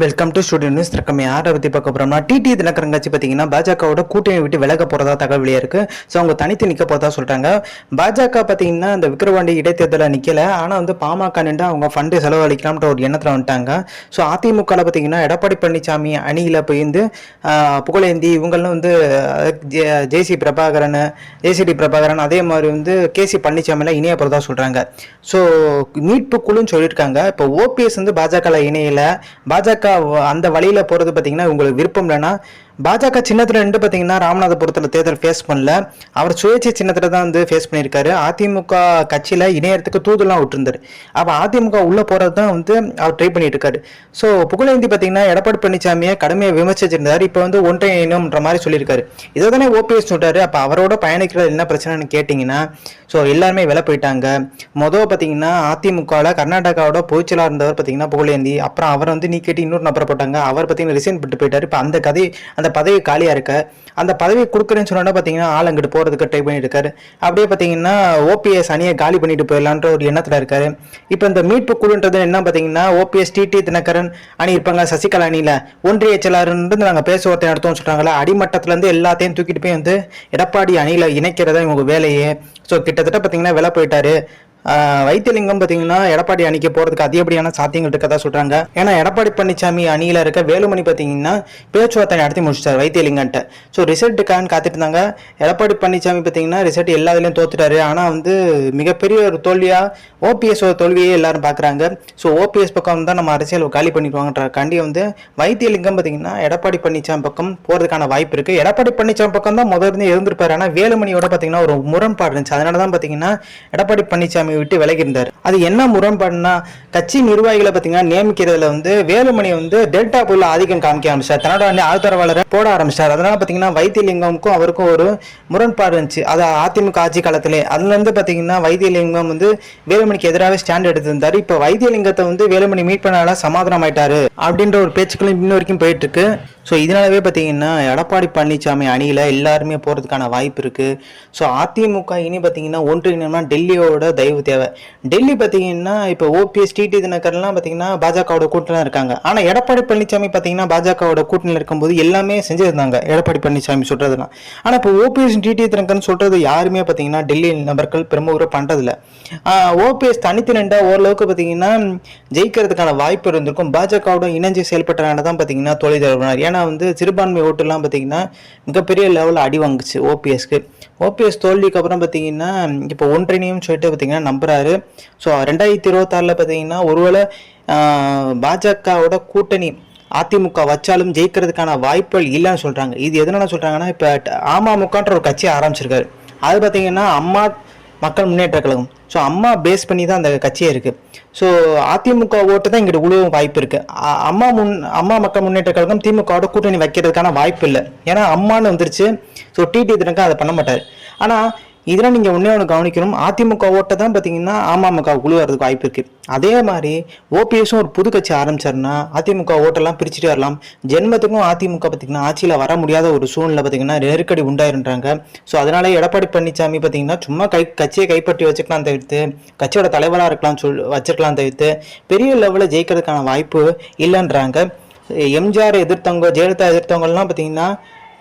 Welcome to studio news திறக்கம் யாரை பற்றி பார்க்க போகிறோம்னா டிடி தினகரன் கட்சி பார்த்தீங்கன்னா பாஜகவோட கூட்டணி விட்டு விலக போகிறதா தகவல் இருக்குது ஸோ அவங்க தனித்து நிற்க போகிறதா சொல்கிறாங்க பாஜக பார்த்தீங்கன்னா இந்த விக்ரவாண்டி இடைத்தேர்தலில் நிற்கலை ஆனால் வந்து பாமக நின்று அவங்க ஃபண்டு செலவழிக்கலாம்ன்ற ஒரு எண்ணத்தில் வந்துட்டாங்க. ஸோ அதிமுகவில் பார்த்தீங்கன்னா எடப்பாடி பழனிசாமி அணியில் போயிருந்து புகழேந்தி இவங்களும் வந்து J- JC Prabhakaran JCD Prabhakaran அதே மாதிரி வந்து கேசி பழனிசாமிலாம் இணைய போகிறதா சொல்கிறாங்க ஸோ மீட்பு குழுன்னு சொல்லியிருக்காங்க. இப்போ ஓபிஎஸ் வந்து பாஜகவில் இணையல. பாஜக அந்த வழியில் போகிறது பார்த்தீங்கன்னா உங்களுக்கு விருப்பம் இல்லைன்னா பாஜக சின்னத்தில் நின்று பார்த்தீங்கன்னா ராமநாதபுரத்தில் தேர்தல் ஃபேஸ் பண்ணல. அவர் சுயேட்சை சின்னத்தில் தான் வந்து ஃபேஸ் பண்ணியிருக்காரு. அதிமுக கட்சியில் இணையத்துக்கு தூதுலாம் விட்டுருந்தாரு. அப்போ அதிமுக உள்ளே போகிறது தான் வந்து அவர் ட்ரை பண்ணிட்டு இருக்காரு ஸோ புகழேந்தி பார்த்தீங்கன்னா எடப்பாடி பழனிசாமியை கடுமையாக விமர்சிச்சிருந்தார். இப்போ வந்து ஒன்றை இனம்ன்ற மாதிரி சொல்லியிருக்காரு. இதை தானே ஓபிஎஸ் சொல்றாரு. அப்போ அவரோட பயணிக்கிறது என்ன பிரச்சனைன்னு கேட்டிங்கன்னா ஸோ எல்லாருமே விலை போயிட்டாங்க. மொதல் பார்த்தீங்கன்னா அதிமுகவில் கர்நாடகாவோட பொதுச்செயலாளர் இருந்தவர் பார்த்தீங்கன்னா புகழேந்தி. அப்புறம் அவர் வந்து நீக்கிட்டு இன்னொரு நபரை போட்டாங்க. அவர் பார்த்தீங்கன்னா ரிசைன் பண்ணிட்டு போயிட்டார். இப்போ அந்த கதை அந்த பதவி காலியாக இருக்கு அந்த பதவி கொடுக்குறேன்னு சொன்னோன்னா பார்த்தீங்கன்னா ஆள் அங்கிட்டு போகிறதுக்கு ட்ரை பண்ணிட்டு இருக்காரு அப்படியே பார்த்தீங்கன்னா ஓபிஎஸ் அணியை காலி பண்ணிட்டு போயிடலான்ற ஒரு எண்ணத்தில் இருக்காரு. இப்போ இந்த மீட்பு குழுன்றது என்ன பார்த்தீங்கன்னா ஓபிஎஸ் டிடி தினகரன் அணி இருப்பாங்க சசிகலா அணியில். ஒன்றிய செயலாளர்ன்றது நாங்கள் பேசுவார்த்தை நடத்துவோம்னு சொல்கிறாங்களா அடிமட்டத்துலேருந்து எல்லாத்தையும் தூக்கிட்டு போய் வந்து எடப்பாடி அணியில் இணைக்கிறதா இவங்க வேலையே. ஸோ கிட்டத்தட்ட பார்த்தீங்கன்னா விலை போயிட்டாரு. வைத்தியலிங்கம் பார்த்தீங்கன்னா எடப்பாடி அணிக்கு போகிறதுக்கு அதிகப்படியான சாத்தியங்கள் இருக்கதா சொல்கிறாங்க ஏன்னா எடப்பாடி பழனிசாமி அணியில் இருக்க வேலுமணி பார்த்தீங்கன்னா பேச்சுவார்த்தை நடத்தி முடிச்சிட்டார் வைத்தியலிங்கன்ட்ட. ஸோ ரிசல்ட்டுக்கான்னு காத்துட்டு இருந்தாங்க எடப்பாடி பழனிசாமி பார்த்தீங்கன்னா ரிசல்ட் எல்லா இதுலையும் தோத்துட்டாரு. ஆனால் வந்து மிகப்பெரிய ஒரு தோல்வியாக ஓபிஎஸ் ஒரு தோல்வியே எல்லாரும் பார்க்குறாங்க ஸோ ஓபிஎஸ் பக்கம் தான் நம்ம அரசியல் காலி பண்ணிடுவாங்கன்றக்காண்டி வந்து வைத்தியலிங்கம் பார்த்தீங்கன்னா எடப்பாடி பழனிசாமி பக்கம் போகிறதுக்கான வாய்ப்பு இருக்குது எடப்பாடி பழனிசாமி பக்கம் தான் முதல்ல இருந்தே இருந்திருப்பாரு. ஆனால் வேலுமணியோட பார்த்தீங்கன்னா ஒரு முரண்பாடு இருந்துச்சு. அதனால தான் பார்த்தீங்கன்னா எடப்பாடி பழனிசாமி விட்டு விலகி இருந்தார் அது என்ன முரண்பாடுனா கட்சி நிர்வாகிகளை பார்த்தீங்கன்னா நியமிக்கிறதுல வந்து வேலுமணி வந்து டெல்டா புயல ஆதிக்கம் காமிக்க ஆரம்பிச்சார். தன்னோட வந்து ஆதரவாளரை போட ஆரம்பிச்சார். அதனால பார்த்தீங்கன்னா வைத்தியலிங்கமுக்கும் அவருக்கும் ஒரு முரண்பாடு இருந்துச்சு. அது அதிமுக ஆட்சி காலத்திலே. அதுலேருந்து பார்த்தீங்கன்னா வைத்தியலிங்கம் வந்து வேலுமணிக்கு எதிராகவே ஸ்டாண்ட் எடுத்திருந்தார். இப்போ வைத்தியலிங்கத்தை வந்து வேலுமணி மீட் பண்ணால சமாதானம் ஆயிட்டாரு அப்படின்ற ஒரு பேச்சுக்களும் இன்ன வரைக்கும் போயிட்டு இருக்கு. ஸோ இதனாலவே பார்த்தீங்கன்னா எடப்பாடி பழனிசாமி அணியில் எல்லாருமே போகிறதுக்கான வாய்ப்பு இருக்குது ஸோ அதிமுக இனி பார்த்தீங்கன்னா ஒன்றிணைனா டெல்லியோட தயவு தேவை. டெல்லி பார்த்தீங்கன்னா இப்போ ஓபிஎஸ் டிடி தினகர்லாம் பார்த்தீங்கன்னா பாஜகவோட கூட்டணியில் இருக்காங்க. ஆனால் எடப்பாடி பழனிசாமி பார்த்தீங்கன்னா பாஜகவோட கூட்டணியில் இருக்கும்போது எல்லாமே செஞ்சிருந்தாங்க எடப்பாடி பழனிசாமி சொல்கிறதுலாம் ஆனால் இப்போ ஓபிஎஸ் டிடி தினகர்னு சொல்கிறது யாருமே பார்த்தீங்கன்னா டெல்லி நபர்கள் பெரும்பூரம் பண்ணுறதில்ல ஓபிஎஸ் தனித்து நின்றா ஓரளவுக்கு பார்த்தீங்கன்னா ஜெயிக்கிறதுக்கான வாய்ப்பு இருந்திருக்கும். பாஜகவோட இணைஞ்சு செயல்பட்டனால தான் பார்த்தீங்கன்னா தோல்வி ஏன்னா ஏன்னா வந்து சிறுபான்மை ஓட்டுலாம் பார்த்தீங்கன்னா மிகப்பெரிய லெவலில் அடி வாங்குச்சு ஓபிஎஸ்க்கு ஓபிஎஸ் தோல்விக்கு அப்புறம் பார்த்தீங்கன்னா இப்போ ஒன்றிணையும் சொல்லிட்டு பார்த்தீங்கன்னா நம்புறாரு. ஸோ ரெண்டாயிரத்தி இருபத்தாறில் பார்த்தீங்கன்னா ஒருவேளை பாஜகவோட கூட்டணி அதிமுக வச்சாலும் ஜெயிக்கிறதுக்கான வாய்ப்புகள் இல்லைன்னு சொல்கிறாங்க இது எதனால சொல்கிறாங்கன்னா இப்போ அமமுகன்ற ஒரு கட்சி ஆரம்பிச்சிருக்காரு. அது பார்த்தீங்கன்னா அம்மா மக்கள் முன்னேற்ற கழகம். ஸோ அம்மா பேஸ் பண்ணி தான் அந்த கட்சியே இருக்குது ஸோ அதிமுக ஓட்டு தான் இங்கிட்ட உழுவும் வாய்ப்பு இருக்குது அம்மா முன் அம்மா மக்கள் முன்னேற்ற கழகம் திமுகவோட கூட்டணி வைக்கிறதுக்கான வாய்ப்பு இல்லை. ஏன்னா அம்மான்னு வந்துருச்சு. ஸோ டிடி தினக்கா அதை பண்ண மாட்டார். ஆனால் இதெல்லாம் நீங்கள் ஒன்றே ஒன்று கவனிக்கணும். அதிமுக ஓட்டை தான் பார்த்தீங்கன்னா அமமுக உழுவுறதுக்கு வாய்ப்பு இருக்குது அதே மாதிரி ஓபிஎஸும் ஒரு புது கட்சி ஆரம்பிச்சாருன்னா அதிமுக ஓட்டெல்லாம் பிரிச்சுட்டு வரலாம். ஜென்மத்துக்கும் அதிமுக பார்த்தீங்கன்னா ஆட்சியில் வர முடியாத ஒரு சூழ்நிலை பார்த்தீங்கன்னா நெருக்கடி உண்டாயிருன்றாங்க. ஸோ அதனால எடப்பாடி பழனிசாமி பார்த்தீங்கன்னா சும்மா கை கட்சியை கைப்பற்றி வச்சுக்கலாம் தவிர்த்து கட்சியோட தலைவராக இருக்கலாம் சொல் வச்சிருக்கலாம் தவிர்த்து பெரிய லெவலில் ஜெயிக்கிறதுக்கான வாய்ப்பு இல்லைன்றாங்க. எம்ஜிஆர் எதிர்த்தவங்க ஜெயலலிதா எதிர்த்தவங்கலாம் பார்த்தீங்கன்னா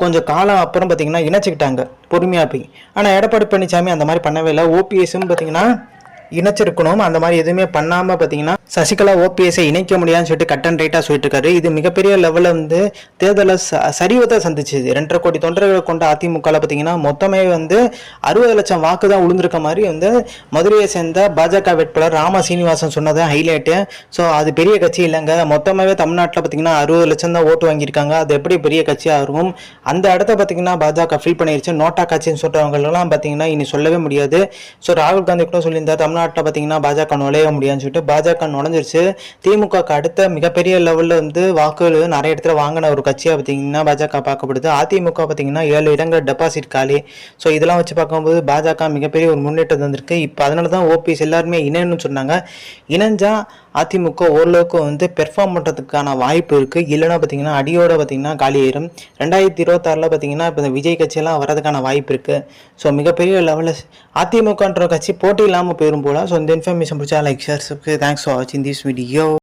கொஞ்சம் காலம் அப்புறம் பார்த்தீங்கன்னா இணைச்சிக்கிட்டாங்க பொறுமையாக போய். ஆனால் எடப்பாடி பழனிசாமி அந்த மாதிரி பண்ணவே இல்லை. ஓபிஎஸும் பார்த்தீங்கன்னா இணைச்சிருக்கணும். அந்த மாதிரி எதுவுமே பண்ணாமல் பார்த்தீங்கன்னா சசிகலா ஓபிஎஸ்ஐ இணைக்க முடியாதுன்னு சொல்லிட்டு கட் அண்ட் ரைட்டாக சொல்லிட்டு இருக்காரு இது மிகப்பெரிய லெவலில் வந்து தேர்தலை ச சரிவத்தை சந்திச்சுது. ரெண்டரை கோடி தொண்டர்களை கொண்ட அதிமுகவில் பார்த்தீங்கன்னா மொத்தமே வந்து அறுபது லட்சம் வாக்கு தான் உளுந்திருக்க மாதிரி வந்து மதுரையை சேர்ந்த பாஜக வேட்பாளர் ராம சீனிவாசன் சொன்னது ஹைலைட்டு ஸோ அது பெரிய கட்சி இல்லைங்க. மொத்தமாகவே தமிழ்நாட்டில் பார்த்தீங்கன்னா அறுபது லட்சம் தான் ஓட்டு வாங்கியிருக்காங்க. அது எப்படி பெரிய கட்சியாக இருக்கும்? அந்த இடத்த பார்த்தீங்கன்னா பாஜக ஃபில் பண்ணிருச்சு. நோட்டா கட்சின்னு சொல்கிறவங்களெல்லாம் பார்த்தீங்கன்னா இனி சொல்லவே முடியாது. ஸோ ராகுல் காந்தி கூட சொல்லியிருந்தார் தமிழ்நாட்டில் பார்த்தீங்கன்னா பாஜக நுழைய முடியாதுன்னு சொல்லிட்டு பாஜக நுழைஞ்சிருச்சு. திமுகவுக்கு அடுத்த மிகப்பெரிய லெவலில் வந்து வாக்குகள் நிறைய இடத்துல வாங்கின ஒரு கட்சியாக பார்த்தீங்கன்னா பாஜக பார்க்கப்படுது. அதிமுக பார்த்தீங்கன்னா ஏழு இடங்கள் டெபாசிட் காலி. ஸோ இதெல்லாம் வச்சு பார்க்கும்போது பாஜக மிகப்பெரிய ஒரு முன்னேற்றம் வந்திருக்கு இப்போ அதனால தான் ஓபிஎஸ் எல்லாருமே இணையன்னு சொன்னாங்க. இணைஞ்சால் அதிமுக ஓரளவுக்கு வந்து பெர்ஃபார்ம் பண்ணுறதுக்கான வாய்ப்பு இருக்குது இல்லைன்னா பார்த்தீங்கன்னா அடியோட பார்த்தீங்கன்னா காலி ரெண்டாயிரத்தி இருபத்தாறில் பார்த்தீங்கன்னா இப்போ இந்த விஜய் கட்சியெல்லாம் வரதுக்கான வாய்ப்பு இருக்குது ஸோ மிகப்பெரிய லெவலில் அதிமுகன்ற கட்சி போட்டி இல்லாமல் போயிடும் போல. ஸோ இந்த இன்ஃபர்மேஷன் பிடிச்சா லைக் ஷேர் தேங்க்ஸ் ஃபார் வாட்சிங் in this video.